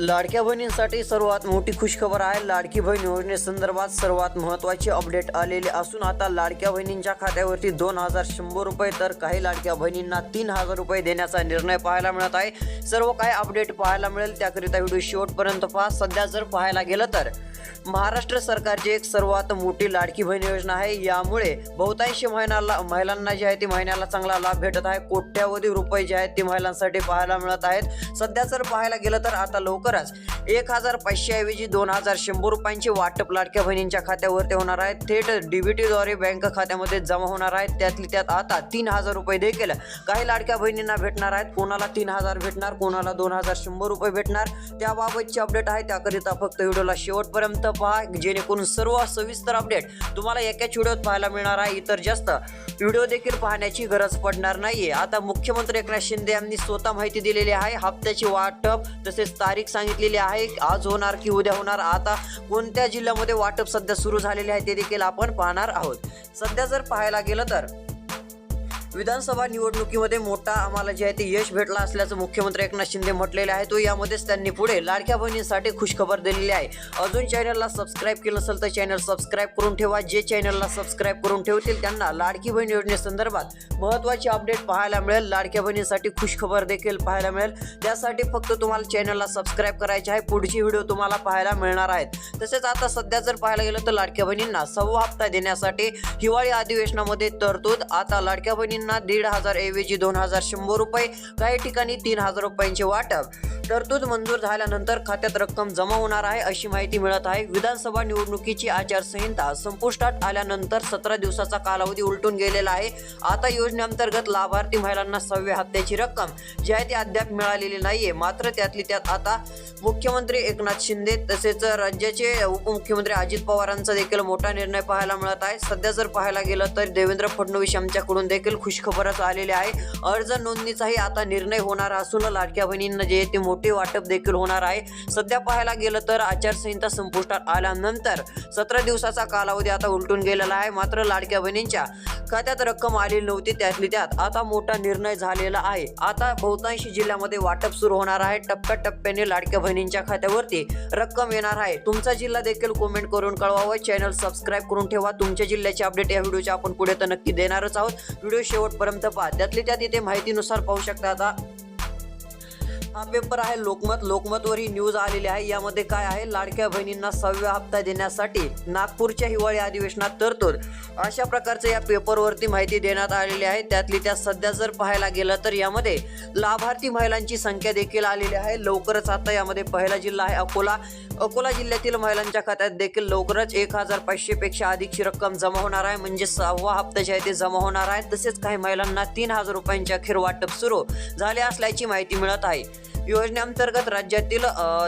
लाडक्या बहिणींसाठी सर्वात मोठी खुशखबर आहे. लाडकी बहीण योजनेसंदर्भात सर्वात महत्त्वाची अपडेट आलेली असून आता लाडक्या बहिणींच्या खात्यावरती दोन हजार शंभर रुपये तर काही लाडक्या बहिणींना तीन हजार रुपये देण्याचा निर्णय पाहायला मिळत आहे. सर्व काही अपडेट पाहायला मिळेल. त्याकरिता व्हिडिओ शेवटपर्यंत पहा. सध्या जर पाहायला गेलं तर महाराष्ट्र सरकारची एक सर्वात मोठी लाडकी बहीण योजना आहे. यामुळे बहुतांशी महिन्याला महिलांना जे आहे ती महिन्याला चांगला लाभ भेटत आहे. कोट्यावधी रुपये जे आहेत ते महिलांसाठी पाहायला मिळत आहेत. सध्या जर पाहायला गेलं तर आता लवकर लवकरच एक हजार पाचशे ऐवजी दोन हजार शंभर रुपयांचे वाटप लाडक्या बहिणींच्या खात्यावरती होणार आहे. थेट डीबीटीद्वारे बँक खात्यामध्ये जमा होणार आहेत त्यातली त्यात आता तीन हजार रुपये देखील काही लाडक्या बहिणींना भेटणार आहेत. कोणाला तीन हजार भेटणार कोणाला दोन हजार शंभर रुपये भेटणार त्याबाबतची अपडेट आहे. त्याकरिता फक्त व्हिडिओला शेवटपर्यंत पहा जेणेकरून सर्व सविस्तर अपडेट तुम्हाला एकाच व्हिडिओत पाहायला मिळणार आहे. इतर जास्त व्हिडिओ देखील पाहण्याची गरज पडणार नाहीये. आता मुख्यमंत्री एकनाथ शिंदे यांनी स्वतः माहिती दिलेली आहे. हप्त्याची वाटप तसेच तारीख सांगितलेली आहे आज होणार की उद्या होणार आता कोणत्या जिल्ह्यामध्ये वाटप सध्या सुरू झालेले आहे ते देखील आपण पाहणार आहोत. सध्या जर पाहायला गेलं तर विधानसभा निवडणुकीमध्ये मोठा आम्हाला जे आहे ते यश भेटला असल्याचं मुख्यमंत्री एकनाथ शिंदे म्हटलेले आहे. तो यामध्येच त्यांनी पुढे लाडक्या बहिणींसाठी खुशखबर दिलेली आहे. अजून चॅनलला सबस्क्राईब केलं नसेल तर चॅनल सबस्क्राईब करून ठेवा. जे चॅनलला सबस्क्राईब करून ठेवतील त्यांना लाडकी बहीण योजनेसंदर्भात महत्त्वाची अपडेट पाहायला मिळेल. लाडक्या बहिणीसाठी खुशखबर देखील पाहायला मिळेल. त्यासाठी फक्त तुम्हाला चॅनलला सबस्क्राईब करायचे आहे. पुढची व्हिडिओ तुम्हाला पाहायला मिळणार आहेत. तसेच आता सध्या जर पाहायला गेलं तर लाडक्या बहिणींना सव्वा हप्ता देण्यासाठी हिवाळी अधिवेशनामध्ये तरतूद. आता लाडक्या बहिणी बहिणींना दीड हजार ऐवजी दोन हजार शंभर रुपये काही ठिकाणी तीन हजार रुपयांचे वाटप. तरतूद मंजूर झाल्यानंतर खात्यात रक्कम जमा होणार आहे अशी माहिती मिळत आहे. विधानसभा निवडणुकीची आचारसंहिता संपुष्टात आल्यानंतर सतरा दिवसाचा कालावधी उलटून गेलेला आहे. आता योजनेअंतर्गत लाभार्थी महिलांना सहाव्या हप्त्याची रक्कम जी आहे ती अद्याप मिळालेली नाहीये. मात्र त्यातली त्यात आता मुख्यमंत्री एकनाथ शिंदे तसेच राज्याचे उपमुख्यमंत्री अजित पवारांचा देखील मोठा निर्णय पाहायला मिळत आहे. सध्या जर पाहायला गेलं तर देवेंद्र फडणवीस यांच्याकडून देखील खुशखबरच आलेली आहे. अर्ज नोंदणीचाही आता निर्णय होणार असून लाडक्या बहिणींना जे ते मोठे वाटप देखील होणार आहे. सध्या पाहायला गेलं तर आचारसंहिता संपुष्टात आल्यानंतर सतरा दिवसाचा कालावधी आता उलटून गेलेला आहे. मात्र लाडक्या बहिणींच्या खात्यात रक्कम आलेली नव्हती त्यातली त्यात आता मोठा निर्णय झालेला आहे. आता बहुतांशी जिल्ह्यामध्ये वाटप सुरू होणार आहे. टप्प्याटप्प्याने लाडक्या बहिणींच्या खात्यावरती रक्कम येणार आहे. तुमचा जिल्हा देखील कमेंट करून कळवावं. चॅनल सबस्क्राईब करून ठेवा. तुमच्या जिल्ह्याचे अपडेट या व्हिडिओच्या आपण पुढे तर नक्की देणारच आहोत. व्हिडिओ शेवटपर्यंत पहा. त्यातली त्यात इथे माहितीनुसार पाहू शकता आता. हा पेपर आहे लोकमत लोकमतवर ही न्यूज आलेली आहे. यामध्ये काय आहे? लाडक्या बहिणींना सहाव्या हप्ता देण्यासाठी नागपूरच्या हिवाळी अधिवेशनात तरतूद. अशा प्रकारचं या पेपरवरती माहिती देण्यात आलेली आहे. त्यातली त्या सध्या जर पाहायला गेलं तर यामध्ये लाभार्थी महिलांची संख्या देखील आलेली आहे. लवकरच आता यामध्ये पहिला जिल्हा आहे अकोला. अकोला जिल्ह्यातील महिलांच्या खात्यात देखील लवकरच एक हजार पाचशे पेक्षा अधिकची रक्कम जमा होणार आहे. म्हणजे सहावा हप्ता जे आहे ते जमा होणार आहे. तसेच काही महिलांना तीन हजार रुपयांचे अखेर वाटप सुरू झाले असल्याची माहिती मिळत आहे. योजनेअंतर्गत राज्यातील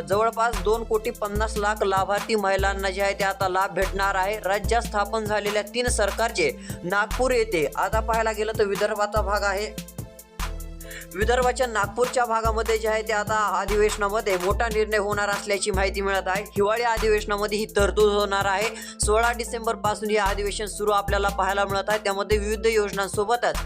जवळपास दोन कोटी पन्नास लाख लाभार्थी महिलांना जे आहे ते आता लाभ भेटणार आहे. राज्यात स्थापन झालेल्या तीन सरकारचे नागपूर येथे आता पाहायला गेलं तर विदर्भाचा भाग आहे. विदर्भाच्या नागपूरच्या भागामध्ये जे आहे ते आता अधिवेशनामध्ये मोठा निर्णय होणार असल्याची माहिती मिळत आहे. हिवाळी अधिवेशनामध्ये ही तरतूद होणार आहे. सोळा डिसेंबरपासून हे अधिवेशन सुरू आपल्याला पाहायला मिळत आहे. त्यामध्ये विविध योजनांसोबतच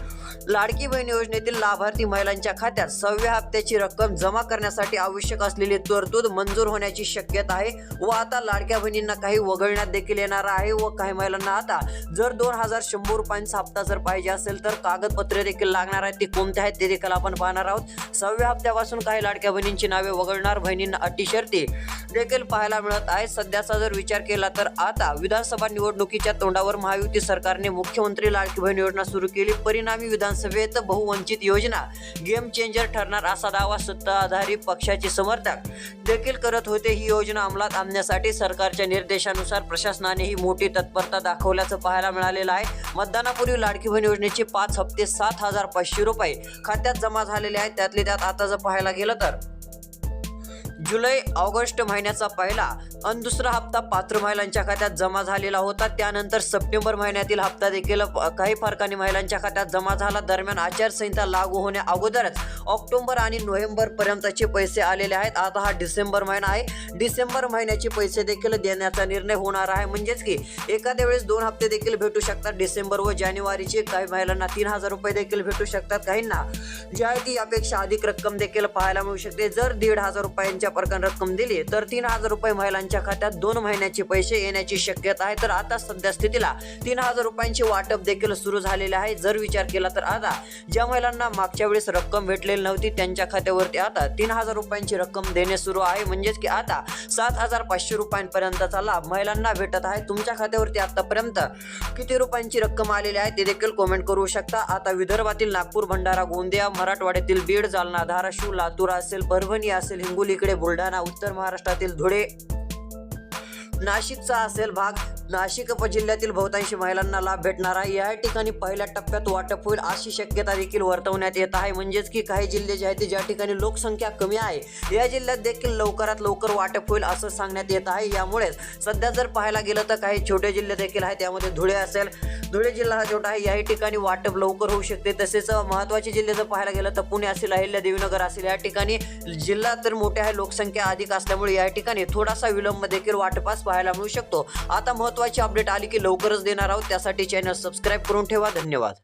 लाडकी बहीण योजनेतील लाभार्थी महिलांच्या खात्यात सहाव्या हप्त्याची रक्कम जमा करण्यासाठी आवश्यक असलेली तरतूद मंजूर होण्याची शक्यता आहे व आता लाडक्या बहिणींना काही वगळण्यात देखील येणार आहे व काही महिलांना आता जर दोन हजार शंभर रुपयांचा हप्ता जर पाहिजे असेल तर कागदपत्रे देखील लागणार आहेत. ते कोणते आहेत ते देखील आपण पाहणार आहोत. सहाव्या हप्त्यापासून काही लाडक्या बहिणींची नावे वगळणार बहिणींना अटी शर्ती देखील पाहायला मिळत आहे सध्याचा जर विचार केला तर आता विधानसभा निवडणुकीच्या तोंडावर महायुती सरकारने मुख्यमंत्री लाडकी बहीण योजना सुरू केली. परिणामी विधानसभेत बहुवंचित योजना. गेम चेंजर ठरणार असा दावा सत्ताधारी पक्षाचे समर्थक. देखील करत होते ही योजना अंमलात आणण्यासाठी सरकारच्या निर्देशानुसार प्रशासनाने ही मोठी तत्परता दाखवल्याचं पाहायला मिळालेलं आहे. मतदानापूर्वी लाडकी बहीण योजनेचे पाच हप्ते सात हजार पाचशे रुपये खात्यात जमा झालेले आहेत. त्यातले त्यात आता जर पाहायला गेलं तर जुलै ऑगस्ट महिन्याचा पहिला आणि दुसरा हप्ता पात्र महिलांच्या खात्यात जमा झालेला होता. त्यानंतर सप्टेंबर महिन्यातील हप्ता देखील काही फरकाने महिलांच्या खात्यात जमा झाला. दरम्यान आचारसंहिता लागू होण्या अगोदरच ऑक्टोबर आणि नोव्हेंबर पर्यंतचे पैसे आलेले आहेत. आता हा डिसेंबर महिना आहे. डिसेंबर महिन्याचे पैसे देखील देण्याचा निर्णय होणार आहे. म्हणजेच की एखाद्या वेळेस दोन हप्ते देखील भेटू शकतात. डिसेंबर व जानेवारीचे काही महिलांना तीन हजार रुपये देखील भेटू शकतात. काहींना ज्या ती यापेक्षा अधिक रक्कम देखील पाहायला मिळू शकते. जर दीड हजार रुपयांच्या प्रकारे रक्कम दिली तर तीन हजार रुपये महिलांच्या खात्यात दोन महिन्याचे पैसे येण्याची शक्यता आहे. तर आता सध्या स्थितीला तीन हजार रुपयांचे वाटप देखील सुरू झालेले आहे. जर विचार केला तर आता ज्या महिलांना मागच्या वेळेस रक्कम भेटलेली नव्हती त्यांच्या खात्यावरती आता तीन हजार रुपयांची रक्कम देणे सुरू आहे. म्हणजेच की आता सात हजार पाचशे रुपयांपर्यंतचा लाभ महिलांना भेटत आहे. तुमच्या खात्यावरती आतापर्यंत किती रुपयांची रक्कम आलेली आहे ते देखील कमेंट करू शकता. आता विदर्भातील नागपूर भंडारा गोंदिया मराठवाड्यातील बीड जालना धाराशिव लातूर असेल परभणी असेल हिंगोलीकडे बुलढाणा उत्तर महाराष्ट्रातील धुळे. नाशिकचा असेल भाग नाशिक जिल्ह्यातील बहुतांशी महिलांना लाभ भेटणार आहे. या ठिकाणी पहिल्या टप्प्यात वाटप होईल अशी शक्यता देखील वर्तवण्यात येत आहे. म्हणजेच की काही जिल्हे जे आहेत ते ज्या ठिकाणी लोकसंख्या कमी आहे या जिल्ह्यात देखील लवकरात लवकर वाटप होईल असं सांगण्यात येत आहे. यामुळेच सध्या जर पाहायला गेलं तर काही छोटे जिल्हे देखील आहेत त्यामध्ये धुळे असेल धुळे जिल्हा हा छोटा आहे. याही ठिकाणी वाटप लवकर होऊ शकते. तसेच महत्त्वाचे जिल्हे जर पाहायला गेलं तर पुणे असेल अहिल्या देवीनगर असेल या ठिकाणी जिल्हा तर मोठे आहे लोकसंख्या अधिक असल्यामुळे या ठिकाणी थोडासा विलंब देखील वाटपास पाहायला मिळू शकतो. आता महत्त्वाची अपडेट आली की लवकरच देणार आहोत. त्यासाठी चॅनल सबस्क्राईब करून ठेवा. धन्यवाद.